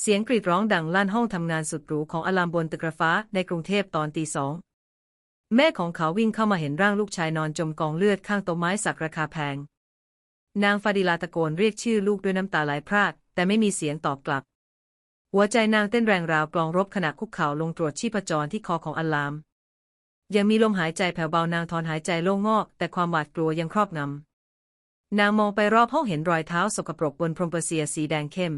เสียงกรีดร้องดังลั่นห้องทำงานสุดหรูของอลามบนตึกระฟ้าในกรุงเทพตอนตีสอง แม่ของเขาวิ่งเข้ามาเห็นร่างลูกชายนอนจมกองเลือดข้างโต๊ะไม้สักราคาแพง นางฟาดิลาตะโกนเรียกชื่อลูกด้วยน้ำตาไหลพราก แต่ไม่มีเสียงตอบกลับ หัวใจนางเต้นแรงราวกลองรบขณะคุกเข่าลงตรวจชีพจรที่คอของอลลาม ยังมีลมหายใจแผ่วเบานางถอนหายใจโล่งงอก แต่ความหวาดกลัวยังครอบงำนางมองไปรอบห้องเห็นรอยเท้าสกปรกบนพรมเปอร์เซียสีแดงเข้ม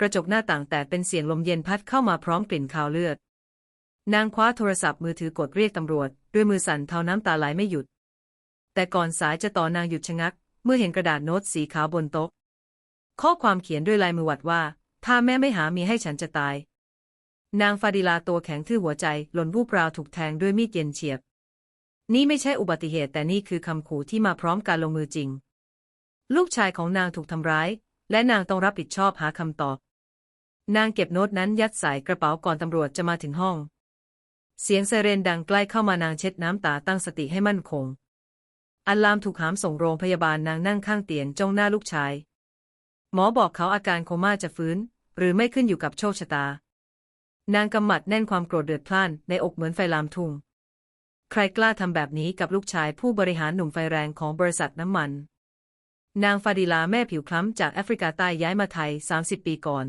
กระจกหน้าต่างแตกเป็นเสียงลมเย็นพัดเข้ามาพร้อมกลิ่นคาวเลือด นางคว้าโทรศัพท์มือถือกดเรียกตำรวจ ด้วยมือสั่นเทาน้ำตาไหลไม่หยุด แต่ก่อนสายจะต่อนางหยุดชะงัก เมื่อเห็นกระดาษโน้ตสีขาวบนโต๊ะ ข้อความเขียนด้วยลายมือหวัดว่า ถ้าแม่ไม่หามีให้ฉันจะตาย นางฟาดิลาตัวแข็งทื่อหัวใจหล่นวูบราวถูกแทงด้วยมีดเย็นเฉียบ นี่ไม่ใช่อุบัติเหตุแต่นี่คือคำขู่ที่มาพร้อมการลงมือจริง ลูกชายของนางถูกทำร้าย และนางต้องรับผิดชอบหาคำตอบ นางเก็บโน้ตนั้นยัดใส่กระเป๋าก่อนตำรวจจะมาถึงห้อง เสียงไซเรนดังใกล้เข้ามานางเช็ดน้ำตาตั้งสติให้มั่นคง อัลลามถูกหามส่งโรงพยาบาลนางนั่งข้างเตียงจ้องหน้าลูกชาย หมอบอกเขาอาการโคม่าจะฟื้น หรือไม่ขึ้นอยู่กับโชคชะตา นางกำหมัดแน่นความโกรธเดือดพล่านในอกเหมือนไฟลามทุ่ง ใครกล้าทำแบบนี้กับลูกชายผู้บริหารหนุ่มไฟแรงของบริษัทน้ำมัน นางฟาดิลาแม่ผิวคล้ำจากแอฟริกาใต้ย้ายมาไทย 30 ปีก่อน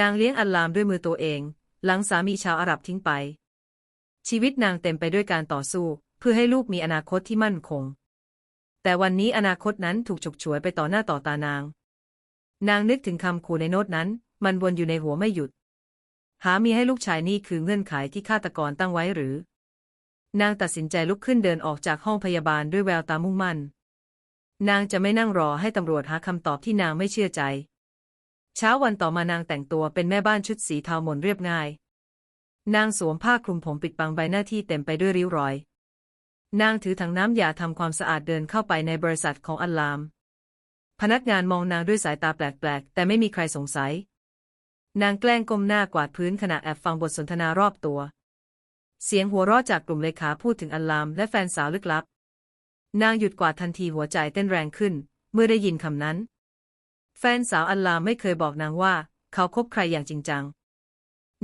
นางเลี้ยงอัลลามด้วยมือตัวเอง หลังสามีชาวอาหรับทิ้งไป ชีวิตนางเต็มไปด้วยการต่อสู้ เพื่อให้ลูกมีอนาคตที่มั่นคง แต่วันนี้อนาคตนั้นถูกฉกฉวยไปต่อหน้าต่อตานาง นางนึกถึงคำขู่ในโน้ตนั้น มันวนอยู่ในหัวไม่หยุด หามีให้ลูกชายนี่คือเงื่อนไขที่ฆาตกรตั้งไว้หรือ นางตัดสินใจลุกขึ้นเดินออกจากห้องพยาบาลด้วยแววตามุ่งมั่น นางจะไม่นั่งรอให้ตำรวจหาคำตอบที่นางไม่เชื่อใจ เช้าวันต่อมานางแต่งตัวเป็นแม่บ้านชุดสีเทาหม่นเรียบง่าย นางสวมผ้าคลุมผมปิดบังใบหน้าที่เต็มไปด้วยริ้วรอย นางถือถังน้ำยาทำความสะอาดเดินเข้าไปในบริษัทของอัลลาม พนักงานมองนางด้วยสายตาแปลกๆ แต่ไม่มีใครสงสัย นางแกล้งก้มหน้ากวาดพื้นขณะแอบฟังบทสนทนารอบตัว เสียงหัวเราะจากกลุ่มเลขาพูดถึงอัลลาม และแฟนสาวลึกลับ นางหยุดกวาดทันทีหัวใจเต้นแรงขึ้น เมื่อได้ยินคำนั้น แฟนสาวอัลลามไม่เคยบอกนางว่า เขาคบใครอย่างจริงจัง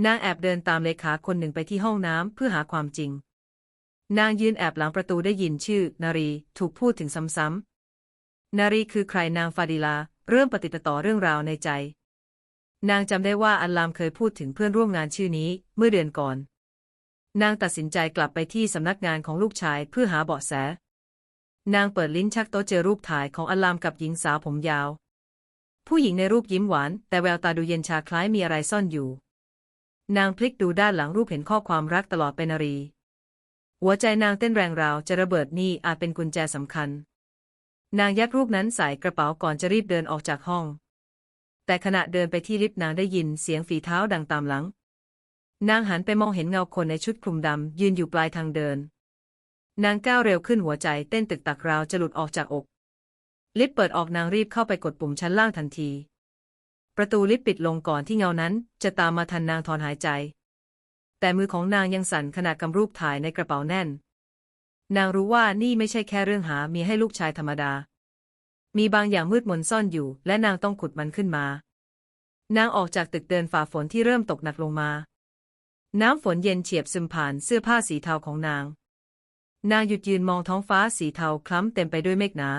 นางแอบเดินตามเลขาคนหนึ่งไปที่ห้องน้ำเพื่อหาความจริง นางยืนแอบหลังประตูได้ยินชื่อ นารีถูกพูดถึงซ้ำๆ นารีคือใครนางฟาดิลา เริ่มปฏิดต่อเรื่องราวในใจ นางจำได้ว่าอัลลามเคยพูดถึงเพื่อนร่วมงานชื่อนี้เมื่อเดือนก่อน นางตัดสินใจกลับไปที่สำนักงานของลูกชายเพื่อหาเบาะแส นางเปิดลิ้นชักโต๊ะเจอรูปถ่ายของอัลลามกับหญิงสาวผมยาว ผู้หญิงในรูปยิ้มหวาน แต่แววตาดูเย็นชาคล้ายมีอะไรซ่อนอยู่ นางพลิกดูด้านหลังรูปเห็นข้อความรักตลอดไปนารี หัวใจนางเต้นแรงราวจะระเบิดนี่อาจเป็นกุญแจสำคัญ นางยัดรูปนั้นใส่กระเป๋าก่อนจะรีบเดินออกจากห้อง แต่ขณะเดินไปที่ลิฟต์นางได้ยินเสียงฝีเท้าดังตามหลัง นางหันไปมองเห็นเงาคนในชุดคลุมดำยืนอยู่ปลายทางเดิน นางก้าวเร็วขึ้นหัวใจเต้นตึกตักราวจะหลุดออกจากอก ลิฟต์เปิดออกนางรีบเข้าไปกดปุ่มชั้นล่างทันที ประตูลิฟต์ปิดลงก่อนที่เงานั้น จะตามมาทันนางถอนหายใจ แต่มือของนางยังสั่นขณะกำรูปถ่ายในกระเป๋าแน่น นางรู้ว่านี่ไม่ใช่แค่เรื่องหาเมียให้ลูกชายธรรมดา มีบางอย่างมืดมนซ่อนอยู่ และนางต้องขุดมันขึ้นมา นางออกจากตึกเดินฝ่าฝนที่เริ่มตกหนักลงมา น้ำฝนเย็นเฉียบซึมผ่านเสื้อผ้าสีเทาของนาง นางหยุดยืนมองท้องฟ้าสีเทาคล้ำเต็มไปด้วยเมฆหนา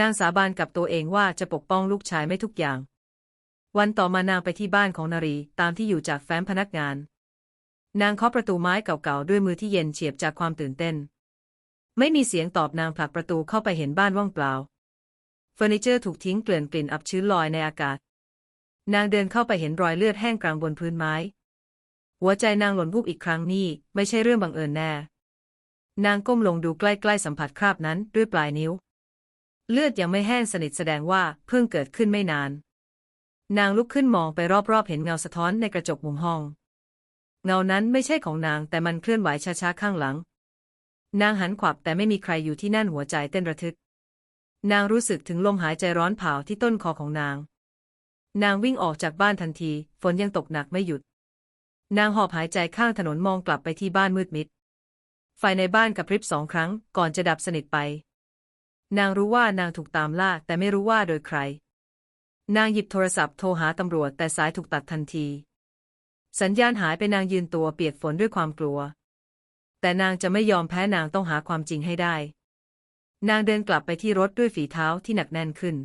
นางสาบานกับตัวเองว่าจะปกป้องลูกชายไม่ทุกอย่าง วันต่อมานางไปที่บ้านของนารีตามที่อยู่จากแฟ้มพนักงาน นางเคาะประตูไม้เก่าๆด้วยมือที่เย็นเฉียบจากความตื่นเต้น ไม่มีเสียงตอบนางผลักประตูเข้าไปเห็นบ้านว่างเปล่า เฟอร์นิเจอร์ถูกทิ้งเกลื่อนกลิ่นอับชื้นลอยในอากาศ นางเดินเข้าไปเห็นรอยเลือดแห้งกลางบนพื้นไม้ หัวใจนางหล่นวูบอีกครั้งนี่ไม่ใช่เรื่องบังเอิญแน่ นางก้มลงดูใกล้ๆสัมผัสคราบนั้นด้วยปลายนิ้ว เลือดยังไม่แห้งสนิทแสดงว่าเพิ่งเกิดขึ้นไม่นาน นางลุกขึ้นมองไปรอบๆ เห็นเงาสะท้อนในกระจกมุมห้อง เงานั้นไม่ใช่ของนางแต่มันเคลื่อนไหวช้าๆข้างหลัง นางหันขวับแต่ไม่มีใครอยู่ที่นั่นหัวใจเต้นระทึก นางรู้สึกถึงลมหายใจร้อนเผาที่ต้นคอของนาง นางวิ่งออกจากบ้านทันที ฝนยังตกหนักไม่หยุด นางหอบหายใจข้างถนนมองกลับไปที่บ้านมืดมิด ไฟในบ้านกับพริบสองครั้งก่อนจะดับสนิทไป นางรู้ว่านางถูกตามล่าแต่ไม่รู้ว่าโดยใคร นางหยิบโทรศัพท์โทรหาตำรวจแต่สายถูกตัดทันที สัญญาณหายไปนางยืนตัวเปียกฝนด้วยความกลัว แต่นางจะไม่ยอมแพ้นางต้องหาความจริงให้ได้ นางเดินกลับไปที่รถด้วยฝีเท้าที่หนักแน่นขึ้น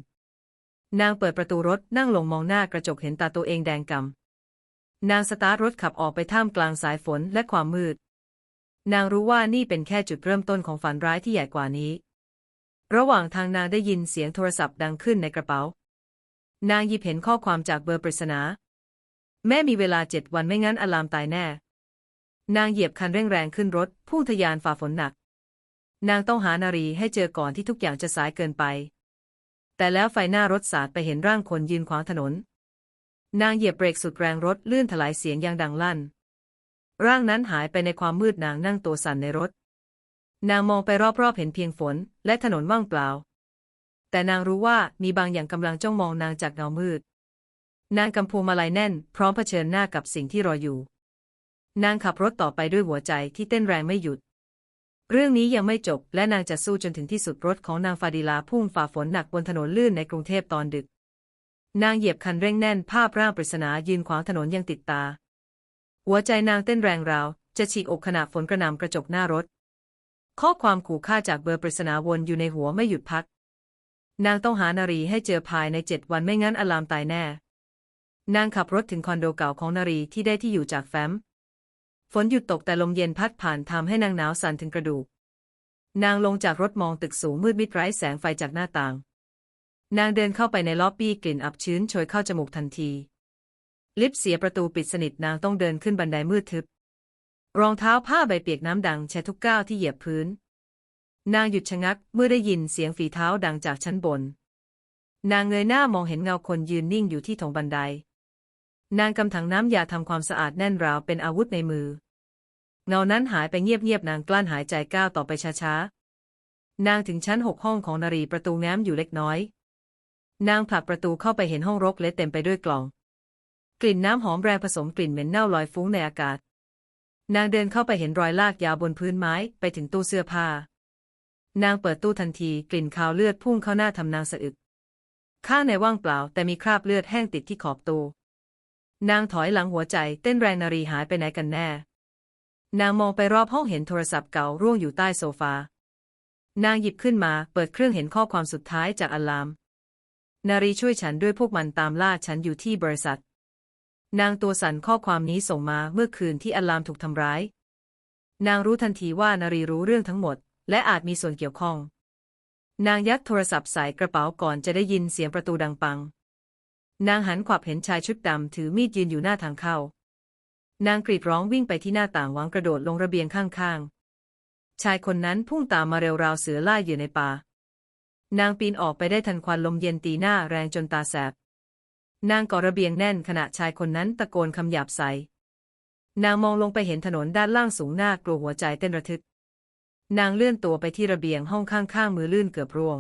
นางเปิดประตูรถนั่งลงมองหน้ากระจกเห็นตาตัวเองแดงกำนางสตาร์ทรถขับออกไปท่ามกลางสายฝนและความมืด นางรู้ว่านี่เป็นแค่จุดเริ่มต้นของฝันร้ายที่ใหญ่กว่านี้ ระหว่างทางนางได้ยินเสียงโทรศัพท์ดังขึ้นในกระเป๋า นางยิบเห็นข้อความจากเบอร์ปริศนา แม่มีเวลาเจ็ดวันไม่งั้นอลามตายแน่ นางเหยียบคันเร่งแรงขึ้นรถพุ่งทะยานฝ่าฝนหนัก นางต้องหานารีให้เจอก่อนที่ทุกอย่างจะสายเกินไป แต่แล้วไฟหน้ารถสาดไปเห็นร่างคนยืนขวางถนน นางเหยียบเบรกสุดแรงรถลื่นถลายเสียงยังดังลั่น ร่างนั้นหายไปในความมืดนางนั่งตัวสั่นในรถ นางมองไปรอบๆเห็นเพียงฝน และถนนว่างเปล่า แต่นางรู้ว่ามีบางอย่างกำลังจ้องมองนางจากเงามืด นางกำพวงมาลัยแน่น พร้อมเผชิญหน้ากับสิ่งที่รออยู่ นางขับรถต่อไปด้วยหัวใจที่เต้นแรงไม่หยุด เรื่องนี้ยังไม่จบและนางจะสู้จนถึงที่สุดรถของนางฟาดิลาพุ่งฝ่าฝนหนักบนถนนลื่นในกรุงเทพตอนดึก นางเหยียบคันเร่งแน่น ภาพร่างปริศนายืนขวางถนนยังติดตา หัวใจนางเต้นแรงราวจะฉีกอกขณะฝนกระหน่ำกระจกหน้ารถ ข้อความขู่ฆ่าจากเบอร์ปริศนาวนอยู่ในหัวไม่หยุดพัก นางต้องหานารีให้เจอภายในเจ็ดวันไม่งั้นอลามตายแน่ นางขับรถถึงคอนโดเก่าของนารีที่ได้ที่อยู่จากแฟ้ม ฝนหยุดตกแต่ลมเย็นพัดผ่านทำให้นางหนาวสั่นถึงกระดูก นางลงจากรถมองตึกสูงมืดมิดไร้แสงไฟจากหน้าต่าง นางเดินเข้าไปในล็อบบี้กลิ่นอับชื้นโชยเข้าจมูกทันที ลิฟต์เสียประตูปิดสนิทนางต้องเดินขึ้นบันไดมืดทึบ รองเท้าผ้าใบเปียกน้ำดังแชทุกก้าวที่เหยียบพื้น นางหยุดชะงักเมื่อได้ยินเสียงฝีเท้าดังจากชั้นบน นางเงยหน้ามองเห็นเงาคนยืนนิ่งอยู่ที่ถงบันได นางกำถังน้ำยาทำความสะอาดแน่นราวเป็นอาวุธในมือ เงานั้นหายไปเงียบๆนางกลั้นหายใจก้าวต่อไปช้าๆ นางถึงชั้นหกห้องของนารีประตูแง้มอยู่เล็กน้อย นางผลักประตูเข้าไปเห็นห้องรกเละเต็มไปด้วยกล่อง กลิ่นน้ำหอมแรงผสมกลิ่นเหม็นเน่าลอยฟุ้งในอากาศ นางเดินเข้าไปเห็นรอยลากยาวบนพื้นไม้ไปถึงตู้เสื้อผ้า นางเปิดตู้ทันทีกลิ่นคาวเลือดพุ่งเข้าหน้าทำนางสะอึก ข้างในว่างเปล่าแต่มีคราบเลือดแห้งติดที่ขอบตู้ นางถอยหลังหัวใจเต้นแรงนารีหายไปไหนกันแน่ นางมองไปรอบห้องเห็นโทรศัพท์เก่าร่วงอยู่ใต้โซฟา นางหยิบขึ้นมาเปิดเครื่องเห็นข้อความสุดท้ายจากอัลลาม นารีช่วยฉันด้วยพวกมันตามล่าฉันอยู่ที่บริษัท นางตัวสั่นข้อความนี้ส่งมาเมื่อคืนที่อัลลามถูกทำร้าย นางรู้ทันทีว่านารีรู้เรื่องทั้งหมด และอาจมีส่วนเกี่ยวข้อง นางยัดโทรศัพท์ใส่กระเป๋าก่อนจะได้ยินเสียงประตูดังปัง นางหันขวับเห็นชายชุดดำถือมีดยืนอยู่หน้าทางเข้า นางกรีดร้องวิ่งไปที่หน้าต่างหวังกระโดดลงระเบียงข้างๆ ชายคนนั้นพุ่งตามมาเร็วราวเสือล่าเหยื่ในป่า นางปีนออกไปได้ทันควันลมเย็นตีหน้าแรงจนตาแสบ นางก่อระเบียงแน่นขณะชายคนนั้นตะโกนคำหยาบใส่ นางมองลงไปเห็นถนนด้านล่างสูงหน้ากลัวหัวใจเต้นระทึก นางเลื่อนตัวไปที่ระเบียงห้องข้างๆมือลื่นเกือบร่วง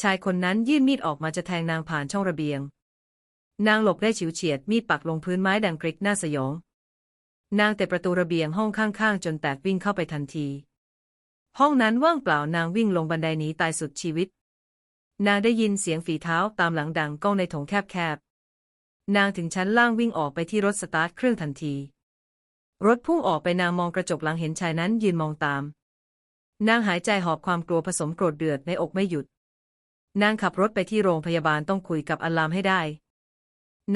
ชายคนนั้นยื่นมีดออกมาจะแทงนางผ่านช่องระเบียง นางหลบได้ฉิวเฉียดมีดปักลงพื้นไม้ดังกริกหน้าสยอง นางแต่ประตูระเบียงห้องข้างๆ จนแตกวิ่งเข้าไปทันที ห้องนั้นว่างเปล่านางวิ่งลงบันไดหนีตายสุดชีวิต นางได้ยินเสียงฝีเท้าตามหลังดังก้องในถงแคบๆ นางถึงชั้นล่างวิ่งออกไปที่รถสตาร์ทเครื่องทันที รถพุ่งออกไปนางมองกระจกหลังเห็นชายนั้นยืนมองตาม นางหายใจหอบความกลัวผสมโกรธเดือดในอกไม่หยุด นางขับรถไปที่โรงพยาบาลต้องคุยกับอัลลามให้ได้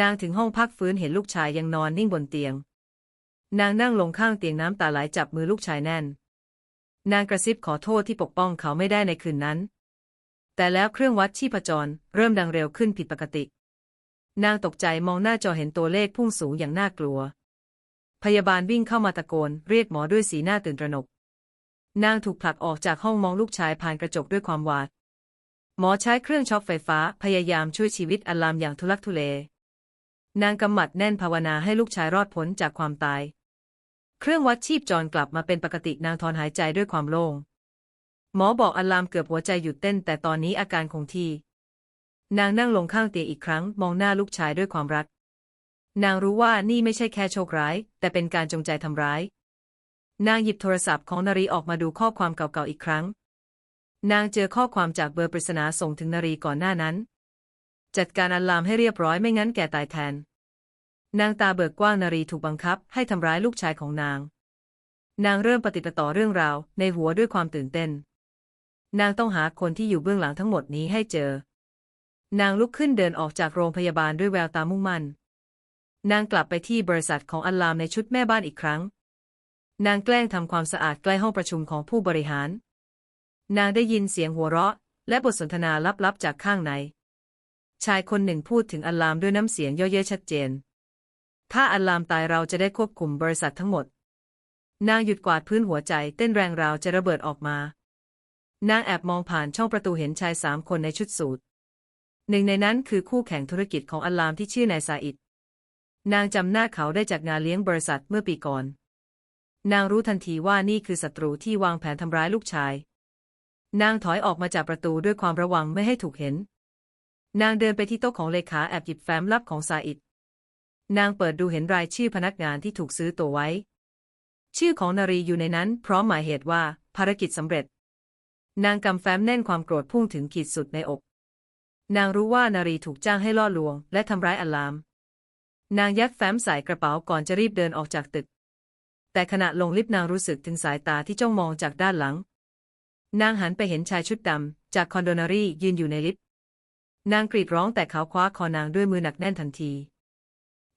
นางถึงห้องพักฟื้นเห็นลูกชายยังนอนนิ่งบนเตียง นางนั่งลงข้างเตียงน้ำตาไหลจับมือลูกชายแน่น นางกระซิบขอโทษที่ปกป้องเขาไม่ได้ในคืนนั้น แต่แล้วเครื่องวัดชีพจร เริ่มดังเร็วขึ้นผิดปกติ นางตกใจมองหน้าจอเห็นตัวเลขพุ่งสูงอย่างน่ากลัว พยาบาลวิ่งเข้ามาตะโกน เรียกหมอด้วยสีหน้าตื่นตระหนก นางถูกผลักออกจากห้องมองลูกชายผ่านกระจกด้วยความหวาด หมอใช้เครื่องช็อคไฟฟ้าพยายามช่วยชีวิตอัลลามอย่างทุลักทุเล นางกำหมัดแน่นภาวนาให้ลูกชายรอดพ้นจากความตาย เครื่องวัดชีพจรกลับมาเป็นปกตินางถอนหายใจด้วยความโล่ง หมอบอกอัลลามเกือบหัวใจหยุดเต้น แต่ตอนนี้อาการคงที่ นางนั่งลงข้างเตียงอีกครั้ง มองหน้าลูกชายด้วยความรัก นางรู้ว่านี่ไม่ใช่แค่โชคร้าย แต่เป็นการจงใจทำร้าย นางหยิบโทรศัพท์ของนารีออกมาดูข้อความเก่าๆอีกครั้ง นางเจอข้อความจากเบอร์ปริศนาส่งถึงนารีก่อนหน้านั้น จัดการอัลลามให้เรียบร้อยไม่งั้นแกตายแทน นางตาเบิกกว้างนารีถูกบังคับ ให้ทำร้ายลูกชายของนาง นางเริ่มปฏิปต่อเรื่องราวในหัวด้วยความตื่นเต้น นางต้องหาคนที่อยู่เบื้องหลังทั้งหมดนี้ให้เจอ นางลุกขึ้นเดินออกจากโรงพยาบาลด้วยแววตามุ่งมั่น นางกลับไปที่บริษัทของอัลลามในชุดแม่บ้านอีกครั้ง นางแกล้งทำความสะอาดใกล้ห้องประชุมของผู้บริหาร นางได้ยินเสียงหัวเราะ และบทสนทนาลับๆจากข้างใน ชายคนหนึ่งพูดถึงอัลลามด้วยน้ำเสียงย่อเย้ชัดเจน ถ้าอัลลามตายเราจะได้ควบคุมบริษัททั้งหมด นางหยุดกวาดพื้นหัวใจเต้นแรงราวจะระเบิดออกมา นางแอบมองผ่านช่องประตูเห็นชายสามคนในชุดสูทหนึ่งในนั้นคือคู่แข่งธุรกิจของอัลลามที่ชื่อนายซาอิด นางจำหน้าเขาได้จากงานเลี้ยงบริษัทเมื่อปีก่อน นางรู้ทันทีว่านี่คือศัตรูที่วางแผนทำร้ายลูกชาย นางถอยออกมาจากประตูด้วยความระวังไม่ให้ถูกเห็น นางเดินไปที่โต๊ะของเลขาแอบหยิบแฟ้มลับของซาอิด นางเปิดดูเห็นรายชื่อพนักงานที่ถูกซื้อตัวไว้ ชื่อของนารีอยู่ในนั้นพร้อมหมายเหตุว่าภารกิจสำเร็จ นางกำแฟ้มแน่นความโกรธพุ่งถึงขีดสุดในอก นางรู้ว่านารีถูกจ้างให้ล่อลวง และทำร้ายอัลลาม นางยัดแฟ้มใส่กระเป๋าก่อนจะรีบเดินออกจากตึก แต่ขณะลงลิฟต์นางรู้สึกถึงสายตาที่จ้องมองจากด้านหลัง นางหันไปเห็นชายชุดดำจากคอนโดนารียืนอยู่ในลิฟต์ นางกรีดร้องแต่เขาคว้าคอนางด้วยมือหนักแน่นทันที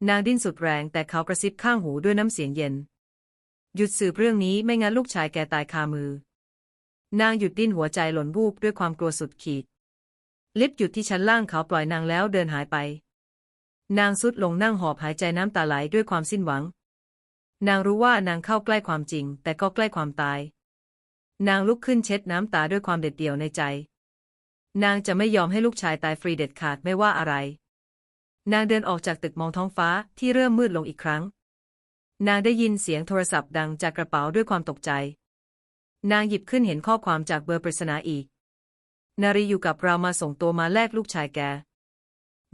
นางดิ้นสุดแรงแต่เขากระซิบข้างหูด้วยน้ำเสียงเย็น หยุดสืบเรื่องนี้ไม่งั้นลูกชายแกตายคามือ นางหยุดดิ้นหัวใจหล่นวูบด้วยความกลัวสุดขีด ลิฟต์หยุดที่ชั้นล่างเขาปล่อยนางแล้วเดินหายไป นางสุดลงนั่งหอบหายใจน้ำตาไหลด้วยความสิ้นหวัง นางรู้ว่านางเข้าใกล้ความจริง แต่ก็ใกล้ความตาย นางลุกขึ้นเช็ดน้ำตาด้วยความเด็ดเดี่ยวในใจ นางจะไม่ยอมให้ลูกชายตายฟรีเด็ดขาดไม่ว่าอะไร นางเดินออกจากตึกมองท้องฟ้าที่เริ่มมืดลงอีกครั้ง นางได้ยินเสียงโทรศัพท์ดังจากกระเป๋าด้วยความตกใจ นางหยิบขึ้นเห็นข้อความจากเบอร์ปริศนาอีก นารีอยู่กับเรามาส่งตัวมาแลกลูกชายแก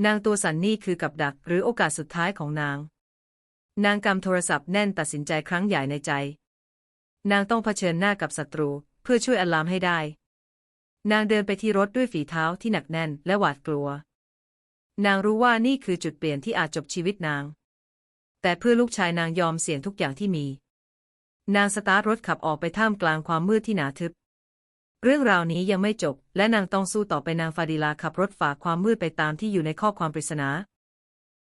นางตัวสันนี่คือกับดักหรือโอกาสสุดท้ายของนาง นางกำโทรศัพท์แน่นตัดสินใจครั้งใหญ่ในใจ นางต้องเผชิญหน้ากับศัตรูเพื่อช่วยอัลลามให้ได้ นางเดินไปที่รถด้วยฝีเท้าที่หนักแน่นและหวาดกลัว นางรู้ว่านี่คือจุดเปลี่ยนที่อาจจบชีวิตนาง แต่เพื่อลูกชายนางยอมเสี่ยงทุกอย่างที่มี นางสตาร์ทรถขับออกไปท่ามกลางความมืดที่หนาทึบ เรื่องราวนี้ยังไม่จบ และนางต้องสู้ต่อไปนางฟาดิลาขับรถฝ่าความมืดไปตามที่อยู่ในข้อความปริศนา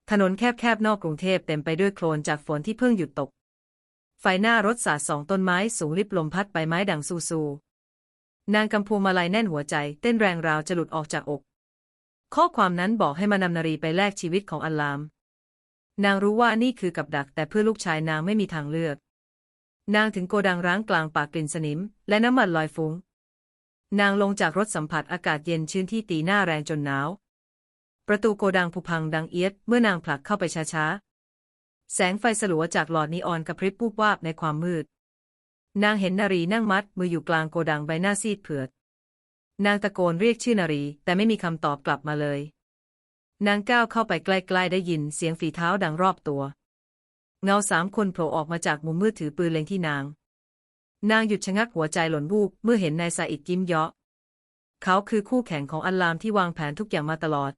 ถนนแคบๆนอกกรุงเทพเต็มไปด้วยโคลนจากฝนที่เพิ่งหยุดตก ไฟหน้ารถสาดสองต้นไม้สูงลิบลมพัดใบไม้ดังซูซูนางกำพวงมาลัยแน่นหัวใจ เต้นแรงราวจะหลุดออกจากอก ข้อความนั้นบอกให้มานำนารีไปแลกชีวิตของอัลลาม นางรู้ว่านี่คือกับดักแต่เพื่อลูกชายนางไม่มีทางเลือก นางถึงโกดังร้างกลางป่ากลิ่นสนิม และน้ำมันลอยฟุง้ง นางลงจากรถสัมผัสอากาศเย็นชื้นที่ตีหน้าแรงจนหนาว ประตูโกดังผุพังดังเอียดเมื่อนางผลักเข้าไปช้าๆ แสงไฟสลัวจากหลอดนีออนกระพริบวูบวาบในความมืด นางเห็นนารีนั่งมัดมืออยู่กลางโกดังใบหน้าซีดเผือด นางตะโกนเรียกชื่อนารีแต่ไม่มีคำตอบกลับมาเลย นางก้าวเข้าไปใกล้ๆได้ยินเสียงฝีเท้าดังรอบตัว เงาสามคนโผล่ออกมาจากมุมมืดถือปืนเล็งที่นาง นางหยุดชะงักหัวใจหล่นวูบเมื่อเห็นนายซาอิดยิ้มเยาะ เขาคือคู่แข่งของอัลลามที่วางแผนทุกอย่างมาตลอด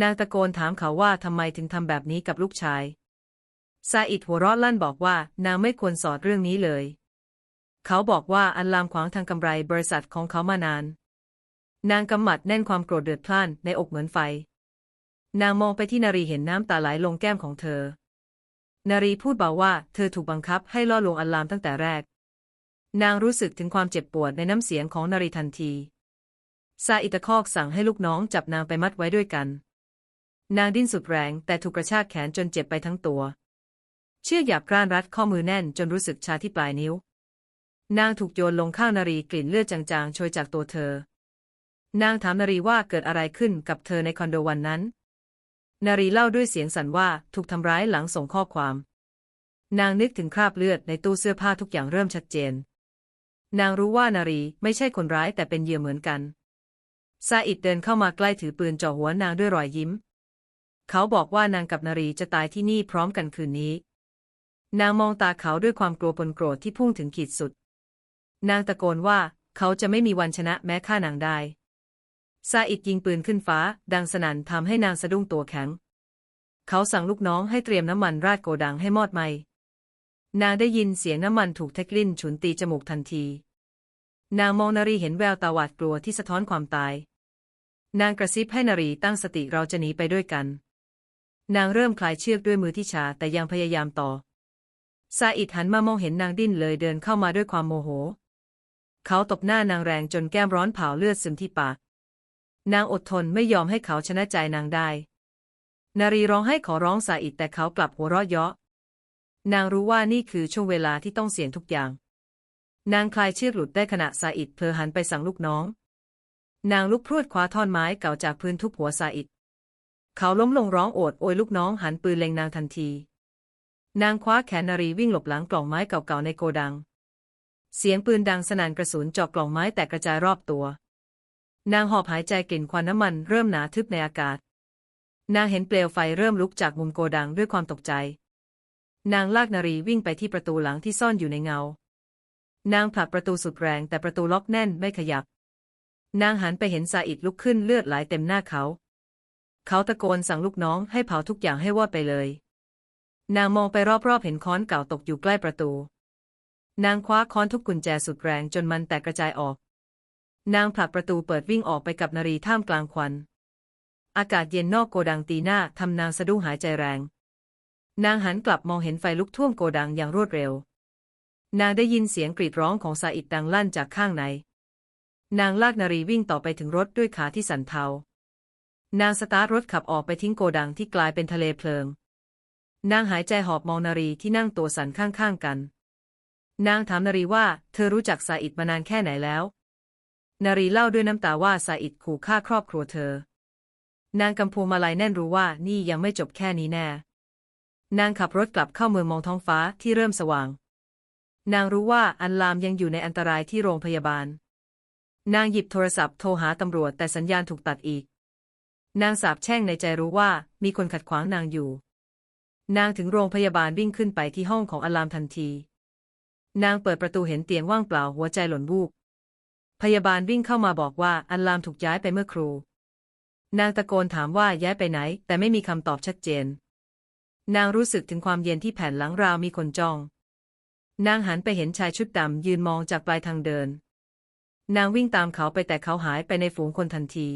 นางตะโกนถามเขาว่าทำไมถึงทำแบบนี้กับลูกชาย ซาอิดหัวเราะลั่นบอกว่านางไม่ควรสอดเรื่องนี้เลย เขาบอกว่าอัลลามขวางทางกำไรบริษัทของเขามานาน นางกำหมัดแน่นความโกรธเดือดพล่านในอกเหมือนไฟ นางมองไปที่นารีเห็นน้ำตาไหลลงแก้มของเธอ นารีพูดเบาว่าเธอถูกบังคับให้ล่อลวงอัลลามตั้งแต่แรก นางรู้สึกถึงความเจ็บปวดในน้ำเสียงของนารีทันทีซาอิตะคอกสั่งให้ลูกน้องจับนางไปมัดไว้ด้วยกัน นางดิ้นสุดแรงแต่ถูกกระชากแขนจนเจ็บไปทั้งตัว เชือกหยาบกร้านรัดข้อมือแน่นจนรู้สึกชาที่ปลายนิ้ว นางถูกโยนลงข้างนารีกลิ่นเลือดจางๆโชยจากตัวเธอ นางถามนารีว่าเกิดอะไรขึ้นกับเธอในคอนโดวันนั้น นารีเล่าด้วยเสียงสั่นว่าถูกทำร้ายหลังส่งข้อความ นางนึกถึงคราบเลือดในตู้เสื้อผ้าทุกอย่างเริ่มชัดเจน นางรู้ว่านารีไม่ใช่คนร้ายแต่เป็นเหยื่อเหมือนกันซาอิดเดินเข้ามาใกล้ถือปืนจ่อหัวนางด้วยรอยยิ้ม เขาบอกว่านางกับนารีจะตายที่นี่พร้อมกันคืนนี้ นางมองตาเขาด้วยความกลัวปนโกรธที่พุ่งถึงขีดสุด นางตะโกนว่าเขาจะไม่มีวันชนะแม้ฆ่านางได้ ซาอิดยิงปืนขึ้นฟ้า ดังสนั่นทำให้นางสะดุ้งตัวแข็ง เขาสั่งลูกน้องให้เตรียมน้ำมันราดโกดังให้มอดไหมนางได้ยินเสียงน้ำมันถูกเทคลินฉุนตีจมูกทันที นางมองนารีเห็นแววตาหวาดกลัวที่สะท้อนความตาย นางกระซิบให้นารีตั้งสติเราจะหนีไปด้วยกัน นางเริ่มคลายเชือกด้วยมือที่ชาแต่ยังพยายามต่อซาอิดหันมามองเห็นนางดิ้นเลยเดินเข้ามาด้วยความโมโห เขาตบหน้านางแรงจนแก้มร้อนเผาเลือดซึมที่ปาก นางอดทนไม่ยอมให้เขาชนะใจนางได้ นารีร้องให้ขอร้องซาอิดแต่เขากลับหัวเราะเยาะ นางรู้ว่านี่คือช่วงเวลาที่ต้องเสี่ยงทุกอย่าง นางคลายเชือกหลุดได้ขณะซาอิดเพลหันไปสั่งลูกน้อง นางลุกพรวดคว้าท่อนไม้เก่าจากพื้นทุบหัวซาอิดเขาล้มลงร้องโอดโอยลูกน้องหันปืนเล็งนางทันที นางคว้าแขนนารีวิ่งหลบหลังกล่องไม้เก่าๆในโกดัง เสียงปืนดังสนั่นกระสุนเจาะกล่องไม้แตกกระจายรอบตัว นางหอบหายใจกลิ่นควันน้ำมันเริ่มหนาทึบในอากาศ นางเห็นเปลวไฟเริ่มลุกจากมุมโกดังด้วยความตกใจ นางลากนารีวิ่งไปที่ประตูหลังที่ซ่อนอยู่ในเงา นางผลักประตูสุดแรงแต่ประตูล็อกแน่นไม่ขยับ นางหันไปเห็นซาอิดลุกขึ้นเลือดไหลเต็มหน้าเขา เขาตะโกนสั่งลูกน้องให้เผาทุกอย่างให้วอดไปเลย นางมองไปรอบๆเห็นค้อนเก่าตกอยู่ใกล้ประตู นางคว้าค้อนทุบกุญแจสุดแรงจนมันแตกกระจายออก นางผลักประตูเปิดวิ่งออกไปกับนารีท่ามกลางควัน อากาศเย็นนอกโกดังตีหน้าทำนางสะดุ้งหายใจแรง นางหันกลับมองเห็นไฟลุกท่วมโกดังอย่างรวดเร็ว นางได้ยินเสียงกรีดร้องของซาอิดดังลั่นจากข้างใน นางลากนารีวิ่งต่อไปถึงรถด้วยขาที่สั่นเทา นางสตาร์ทรถขับออกไปทิ้งโกดังที่กลายเป็นทะเลเพลิง นางหายใจหอบมองนารีที่นั่งตัวสั่นข้างๆกัน นางถามนารีว่า เธอรู้จักซาอิดมานานแค่ไหนแล้ว นารีเล่าด้วยน้ำตาว่าซาอิดขู่ฆ่าครอบครัวเธอ นางกำพูมาลัยแน่นรู้ว่านี่ยังไม่จบแค่นี้แน่ นางขับรถกลับเข้าเมืองมองท้องฟ้าที่เริ่มสว่าง นางรู้ว่าอันลามยังอยู่ในอันตรายที่โรงพยาบาล นางหยิบโทรศัพท์โทรหาตำรวจแต่สัญญาณถูกตัดอีก นางสาบแช่งในใจรู้ว่ามีคนขัดขวางนางอยู่ นางถึงโรงพยาบาลวิ่งขึ้นไปที่ห้องของอัลลามทันที นางเปิดประตูเห็นเตียงว่างเปล่าหัวใจหล่นวูบ พยาบาลวิ่งเข้ามาบอกว่าอัลลามถูกย้ายไปเมื่อครู นางตะโกนถามว่าย้ายไปไหน แต่ไม่มีคำตอบชัดเจน นางรู้สึกถึงความเย็นที่แผ่นหลังราวมีคนจ้อง นางหันไปเห็นชายชุดดำยืนมองจากปลายทางเดิน นางวิ่งตามเขาไปแต่เขาหายไปในฝูงคนทันที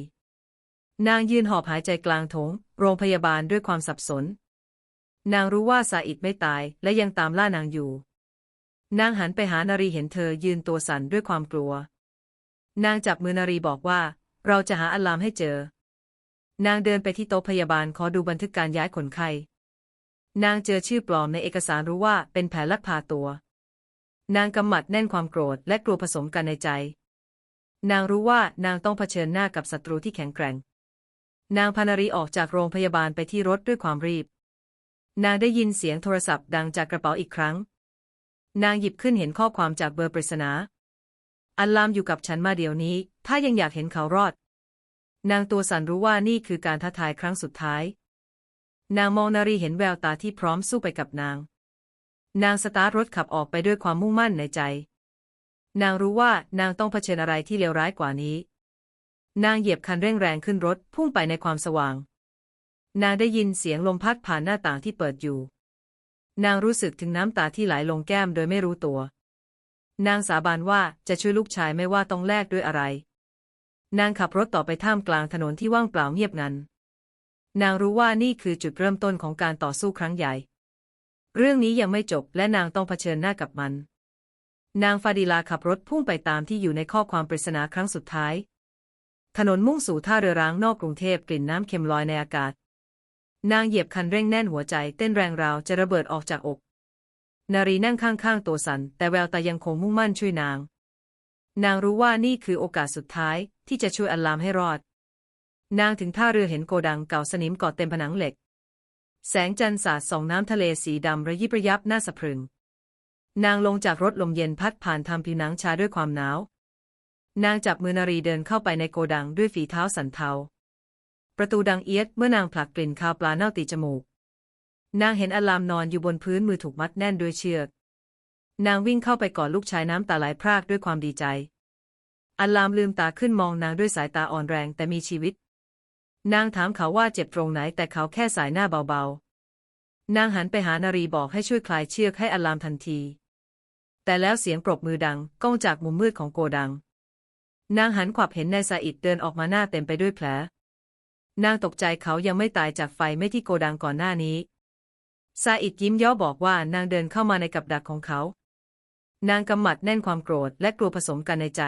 นางยืนหอบหายใจกลางถง โรงพยาบาลด้วยความสับสน นางรู้ว่าซาอิดไม่ตายและยังตามล่านางอยู่ นางหันไปหานารีเห็นเธอยืนตัวสั่นด้วยความกลัว นางจับมือนารีบอกว่า เราจะหาอัลลามให้เจอ นางเดินไปที่โต๊ะพยาบาลขอดูบันทึกการย้ายคนไข้ นางเจอชื่อปลอมในเอกสารรู้ว่าเป็นแผลลักพาตัว นางกำหมัดแน่นความโกรธและกลัวผสมกันในใจ นางรู้ว่านางต้องเผชิญหน้ากับศัตรูที่แข็งแกร่ง นางพานารีออกจากโรงพยาบาลไปที่รถด้วยความรีบ นางได้ยินเสียงโทรศัพท์ดังจากกระเป๋าอีกครั้ง นางหยิบขึ้นเห็นข้อความจากเบอร์ปริศนา อัลลามอยู่กับฉันมาเดี๋ยวนี้ ถ้ายังอยากเห็นเขารอด นางตัวสั่นรู้ว่านี่คือการท้าทายครั้งสุดท้าย นางมองนารีเห็นแววตาที่พร้อมสู้ไปกับนาง นางสตาร์ทรถขับออกไปด้วยความมุ่งมั่นในใจ นางรู้ว่านางต้องเผชิญอะไรที่เลวร้ายกว่านี้ นางเหยียบคันเร่งแรงขึ้นรถพุ่งไปในความสว่าง นางได้ยินเสียงลมพัดผ่านหน้าต่างที่เปิดอยู่ นางรู้สึกถึงน้ำตาที่ไหลลงแก้มโดยไม่รู้ตัว นางสาบานว่าจะช่วยลูกชายไม่ว่าต้องแลกด้วยอะไร นางขับรถต่อไปท่ามกลางถนนที่ว่างเปล่าเงียบงัน นางรู้ว่านี่คือจุดเริ่มต้นของการต่อสู้ครั้งใหญ่ เรื่องนี้ยังไม่จบและนางต้องเผชิญหน้ากับมัน นางฟาดิลาขับรถพุ่งไปตามที่อยู่ในข้อความปริศนาครั้งสุดท้าย ถนนมุ่งสู่ท่าเรือร้างนอกกรุงเทพกลิ่นน้ำเค็มลอยในอากาศ นางเหยียบคันเร่งแน่นหัวใจเต้นแรงราวจะระเบิดออกจากอก นารีนั่งข้างๆตัวสัน แต่แววตายังคงมุ่งมั่นช่วยนาง นางรู้ว่านี่คือโอกาสสุดท้ายที่จะช่วยอัลลามให้รอด นางถึงท่าเรือเห็นโกดังเก่าสนิมกาะเต็มผนังเหล็ก แสงจันทร์สาดส่องน้ำทะเลสีดำระยิบระยับน้าสะพรึง นางลงจากรถลมเย็นพัดผ่านทำผิวหนังชาด้วยความหนาว นางจับมือนารีเดินเข้าไปในโกดังด้วยฝีเท้าสันเทา ประตูดังเอียดเมื่อนางผลักกลิ่นคาวปลาเน่าตีจมูก นางเห็นอลามนอนอยู่บนพื้นมือถูกมัดแน่นด้วยเชือก นางวิ่งเข้าไปกอดลูกชายน้ำตาไหลพรากด้วยความดีใจ อลามลืมตาขึ้นมองนางด้วยสายตาอ่อนแรงแต่มีชีวิต นางถามเขาว่าเจ็บตรงไหนแต่เขาแค่สายหน้าเบาๆ นางหันไปหานารีบอกให้ช่วยคลายเชือกให้อลลามทันที แต่แล้วเสียงปรบมือดังก้องจากมุมมืดของโกดัง นางหันขวับเห็นนายซาอิดเดินออกมาหน้าเต็มไปด้วยแผล นางตกใจเขายังไม่ตายจากไฟไม่ที่โกดังก่อนหน้านี้ ซาอิดยิ้มย่อบอกว่านางเดินเข้ามาในกับดักของเขา นางกำหมัดแน่นความโกรธและกลัวผสมกันในใจ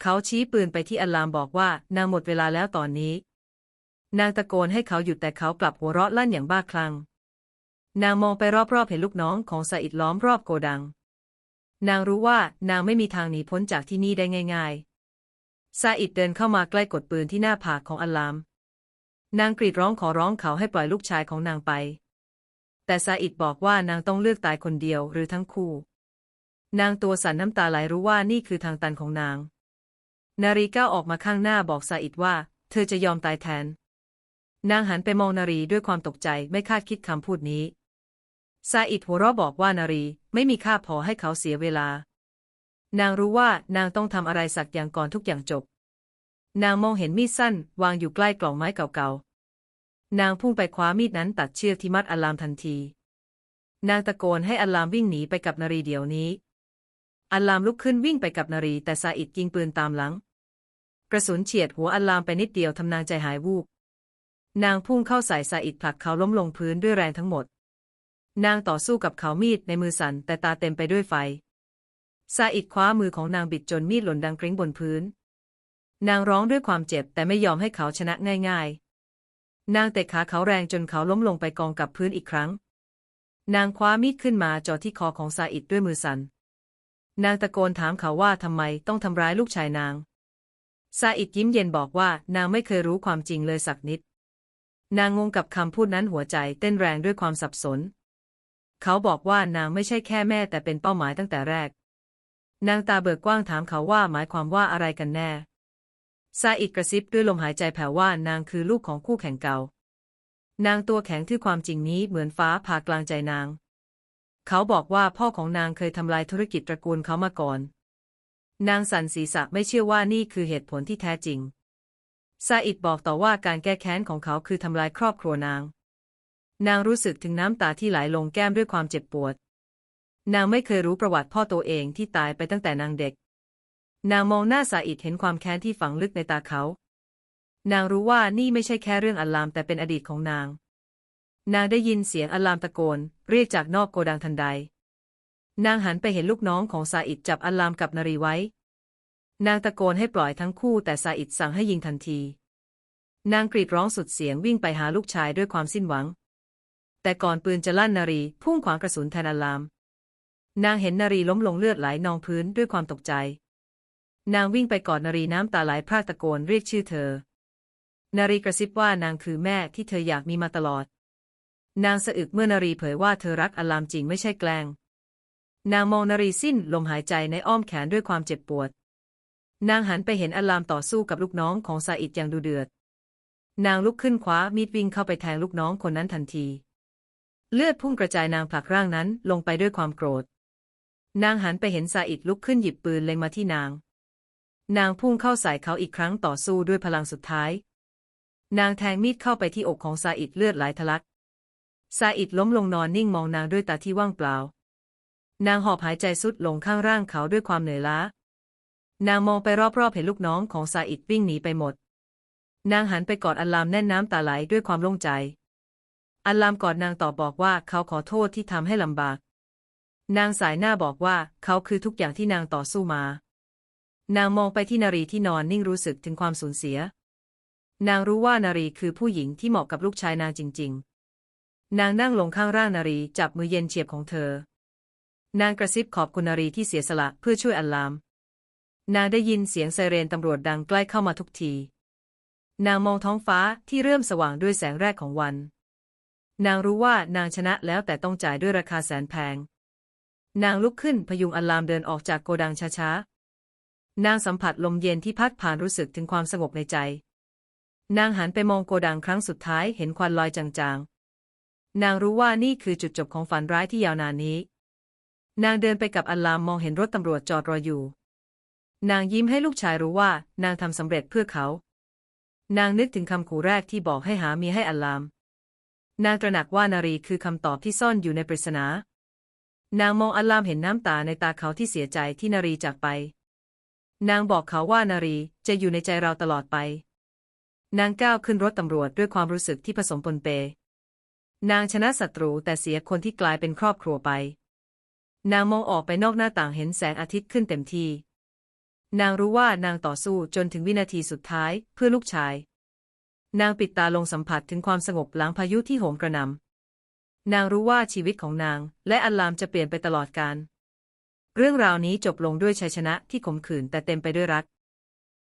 เขาชี้ปืนไปที่อัลลามบอกว่านางหมดเวลาแล้วตอนนี้ นางตะโกนให้เขาหยุดแต่เขากลับหัวเราะลั่นอย่างบ้าคลั่ง นางมองไปรอบๆเห็นลูกน้องของซาอิดล้อมรอบโกดัง นางรู้ว่านางไม่มีทางหนีพ้นจากที่นี่ได้ง่าย ๆ ซาอิดเดินเข้ามาใกล้กดปืนที่หน้าผากของอัลลาม นางกรีดร้องขอร้องเขาให้ปล่อยลูกชายของนางไป แต่ซาอิดบอกว่านางต้องเลือกตายคนเดียวหรือทั้งคู่ นางตัวสั่นน้ำตาไหลรู้ว่านี่คือทางตันของนาง นารีก้าวออกมาข้างหน้าบอกซาอิดว่า เธอจะยอมตายแทน นางหันไปมองนารีด้วยความตกใจไม่คาดคิดคำพูดนี้ซาอิดหัวเราะบอกว่านารีไม่มีค่าพอให้เขาเสียเวลา นางรู้ว่านางต้องทำอะไรสักอย่างก่อนทุกอย่างจบ นางมองเห็นมีดสั้นวางอยู่ใกล้กล่องไม้เก่า นางพุ่งไปคว้ามีดนั้นตัดเชือกที่มัดอัลลามทันที นางตะโกนให้อัลลามวิ่งหนีไปกับนารีเดี๋ยวนี้ อัลลามลุกขึ้นวิ่งไปกับนารีแต่ซาอิดยิงปืนตามหลัง กระสุนเฉียดหัวอัลลามไปนิดเดียวทำนางใจหายวูบ นางพุ่งเข้าใส่ซาอิดผลักเขาล้มลงพื้นด้วยแรงทั้งหมด นางต่อสู้กับเขามีดในมือสั่นแต่ตาเต็มไปด้วยไฟ ซาอิดคว้ามือของนางบิดจนมีดหล่นดังกริ้งบนพื้น นางร้องด้วยความเจ็บแต่ไม่ยอมให้เขาชนะง่ายๆ นางเตะขาเขาแรงจนเขาล้มลงไปกองกับพื้นอีกครั้ง นางคว้ามีดขึ้นมาจ่อที่คอของซาอิดด้วยมือสัน่น นางตะโกนถามเขาว่าทำไมต้องทำร้ายลูกชายนาง ซาอิดยิ้มเย็นบอกว่านางไม่เคยรู้ความจริงเลยสักนิด นางงงกับคำพูดนั้นหัวใจเต้นแรงด้วยความสับสน เขาบอกว่านางไม่ใช่แค่แม่แต่เป็นเป้าหมายตั้งแต่แรก นางตาเบิกกว้างถามเขาว่าหมายความว่าอะไรกันแน่ ซาอิดกระซิบด้วยลมหายใจแผ่วว่านางคือลูกของคู่แข่งเก่า นางตัวแข็งที่ความจริงนี้เหมือนฟ้าผ่ากลางใจนาง เขาบอกว่าพ่อของนางเคยทำลายธุรกิจตระกูลเขามาก่อน นางสันศีรษะไม่เชื่อว่านี่คือเหตุผลที่แท้จริง ซาอิดบอกต่อว่าการแก้แค้นของเขาคือทำลายครอบครัวนาง นางรู้สึกถึงน้ำตาที่ไหลลงแก้มด้วยความเจ็บปวด นางไม่เคยรู้ประวัติพ่อตัวเองที่ตายไปตั้งแต่นางเด็ก นางมองหน้าซาอิดเห็นความแค้นที่ฝังลึกในตาเขา นางรู้ว่านี่ไม่ใช่แค่เรื่องอัลลามแต่เป็นอดีตของนาง นางได้ยินเสียงอัลลามตะโกน เรียกจากนอกโกดังทันใด นางหันไปเห็นลูกน้องของซาอิดจับอัลลามกับนารีไว้ นางตะโกนให้ปล่อยทั้งคู่แต่ซาอิดสั่งให้ยิงทันที นางกรีดร้องสุดเสียงวิ่งไปหาลูกชายด้วยความสิ้นหวัง แต่ก่อนปืนจะลั่นนารีพุ่งขวางกระสุนแทนอัลลาม นางเห็นนารีล้มลงเลือดไหลนองพื้นด้วยความตกใจ นางวิ่งไปกอดนารีน้ำตาไหลพรากตะโกนเรียกชื่อเธอ นารีกระซิบว่านางคือแม่ที่เธออยากมีมาตลอด นางสะอึกเมื่อนารีเผยว่าเธอรักอลามจริงไม่ใช่แกล้ง นางมองนารีสิ้นลมหายใจในอ้อมแขนด้วยความเจ็บปวด นางหันไปเห็นอัลลามต่อสู้กับลูกน้องของซาอิดอย่างดูเดือด นางลุกขึ้นคว้ามีดวิ่งเข้าไปแทงลูกน้องคนนั้นทันที เลือดพุ่งกระจายนางผลักร่างนั้นลงไปด้วยความโกรธ นางหันไปเห็นซาอิดลุกขึ้นหยิบปืนเล็งมาที่นาง นางพุ่งเข้าใส่เขาอีกครั้งต่อสู้ด้วยพลังสุดท้าย นางแทงมีดเข้าไปที่อกของซาอิดเลือดไหลทะลัก ซาอิดล้มลงนอนนิ่งมองนางด้วยตาที่ว่างเปล่า นางหอบหายใจสุดลงข้างร่างเขาด้วยความเหนื่อยล้า นางมองไปรอบๆเห็นลูกน้องของซาอิดวิ่งหนีไปหมด นางหันไปกอดอัลลามแน่นน้ำตาไหลด้วยความโล่งใจ อัลลามกอดนางตอบบอกว่าเขาขอโทษที่ทำให้ลำบาก นางสายหน้าบอกว่าเขาคือทุกอย่างที่นางต่อสู้มา นางมองไปที่นารีที่นอนนิ่งรู้สึกถึงความสูญเสีย นางรู้ว่านารีคือผู้หญิงที่เหมาะกับลูกชายนางจริง ๆ นางนั่งลงข้างร่างนารีจับมือเย็นเฉียบของเธอ นางกระซิบขอบคุณนารีที่เสียสละเพื่อช่วยอัลลาม นางได้ยินเสียงไซเรนตำรวจดังใกล้เข้ามาทุกที นางมองท้องฟ้าที่เริ่มสว่างด้วยแสงแรกของวัน นางรู้ว่านางชนะแล้วแต่ต้องจ่ายด้วยราคาแสนแพง นางลุกขึ้นพยุงอัลลามเดินออกจากโกดังช้าๆ นางสัมผัสลมเย็นที่พัดผ่านรู้สึกถึงความสงบในใจ นางหันไปมองโกดังครั้งสุดท้ายเห็นควันลอยจางๆ นางรู้ว่านี่คือจุดจบของฝันร้ายที่ยาวนานนี้ นางเดินไปกับอัลลามมองเห็นรถตำรวจจอดรออยู่ นางยิ้มให้ลูกชายรู้ว่า นางทำสำเร็จเพื่อเขา นางนึกถึงคำขู่แรกที่บอกให้หาเมียให้อัลลาม นางตระหนักว่านารีคือคำตอบที่ซ่อนอยู่ในปริศนา นางมองอัลลามเห็นน้ำตาในตาเขาที่เสียใจที่นารีจากไป นางบอกเขาว่านารีจะอยู่ในใจเราตลอดไป นางก้าวขึ้นรถตำรวจด้วยความรู้สึกที่ผสมปนเป นางชนะศัตรูแต่เสียคนที่กลายเป็นครอบครัวไป นางมองออกไปนอกหน้าต่างเห็นแสงอาทิตย์ขึ้นเต็มที่ นางรู้ว่านางต่อสู้จนถึงวินาทีสุดท้ายเพื่อลูกชาย นางปิดตาลงสัมผัสถึงความสงบหลังพายุที่โหมกระหน่ำนางรู้ว่าชีวิตของนางและอัลลามจะเปลี่ยนไปตลอดกาล เรื่องราวนี้จบลงด้วยชัยชนะที่ขมขื่นแต่เต็มไปด้วยรัก